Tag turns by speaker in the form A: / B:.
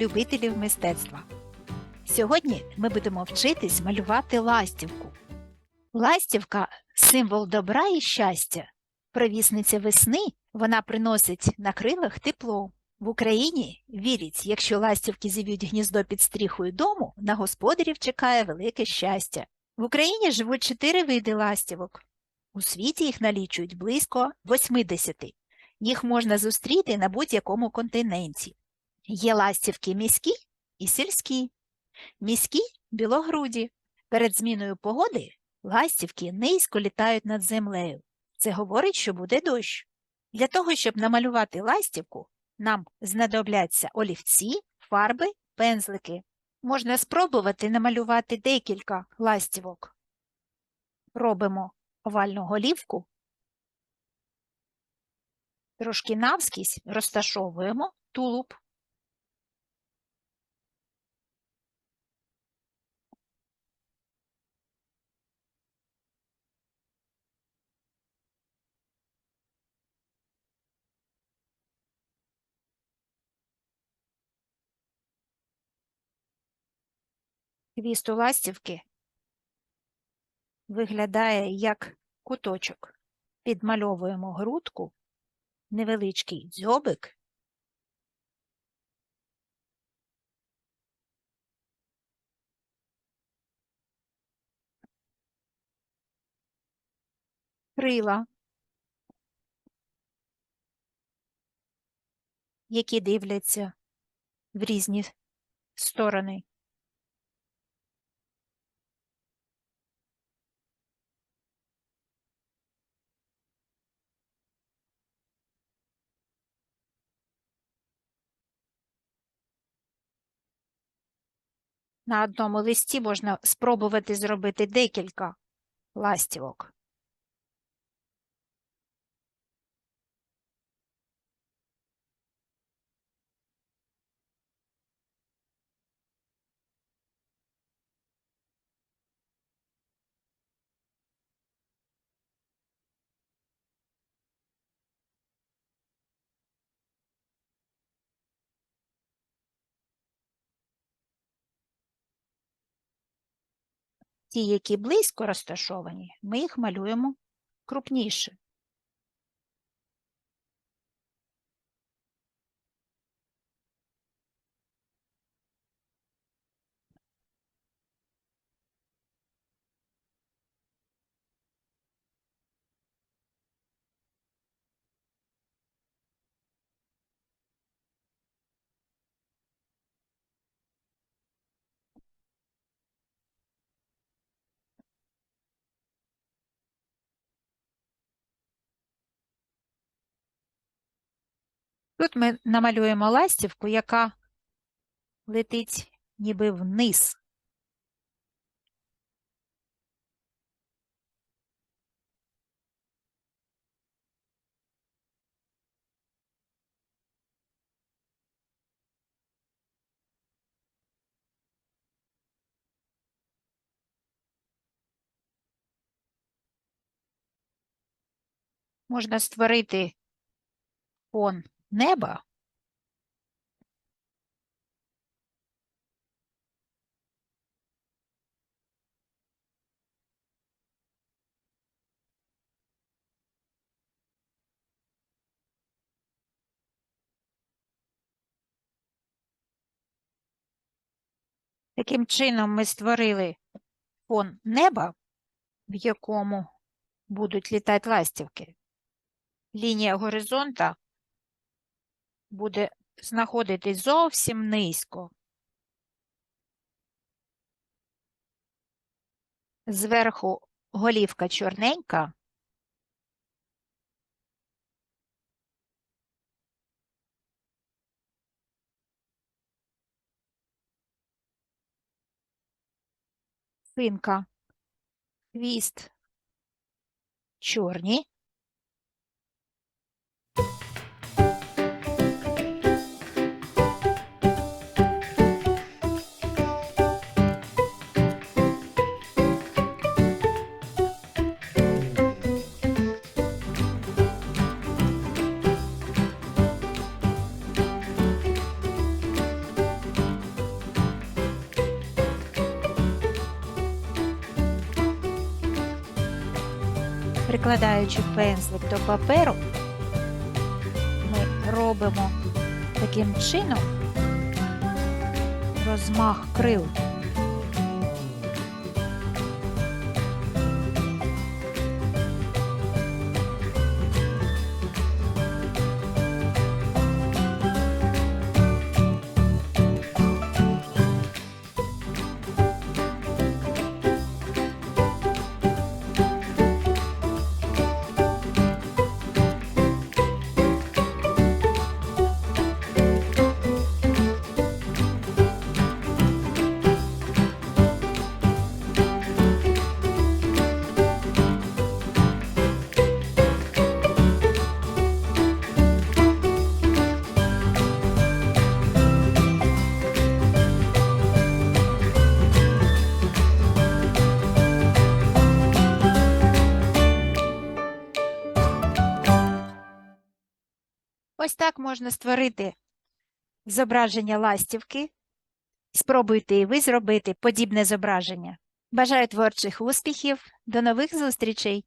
A: любителів мистецтва. Сьогодні ми будемо вчитись малювати ластівку. Ластівка символ добра і щастя. Провісниця весни вона приносить на крилах тепло. В Україні вірять, якщо ластівки зів'ють гніздо під стріхою дому, на господарів чекає велике щастя. В Україні живуть чотири види ластівок. У світі їх налічують близько 80. Їх можна зустріти на будь-якому континенті. Є ластівки міські і сільські. Міські білогруді. Перед зміною погоди ластівки низько літають над землею. Це говорить, що буде дощ. Для того, щоб намалювати ластівку, нам знадобляться олівці, фарби, пензлики. Можна спробувати намалювати декілька ластівок. Робимо овальну голівку, трошки навскізь розташовуємо тулуб. Хвіст у ластівки виглядає як куточок. Підмальовуємо грудку, невеличкий дзьобик. Крила, які дивляться в різні сторони. На одному листі можна спробувати зробити декілька ластівок. Ті, які близько розташовані, ми їх малюємо крупніше. Тут ми намалюємо ластівку, яка летить ніби вниз. Можна створити фон неба. Таким чином ми створили фон неба, в якому будуть літати ластівки. Лінія горизонта буде знаходитись зовсім низько. Зверху голівка чорненька. Спинка, хвіст чорні. Прикладаючи пензлик до паперу, ми робимо таким чином розмах крил. Ось так можна створити зображення ластівки. Спробуйте і ви зробити подібне зображення. Бажаю творчих успіхів. До нових зустрічей!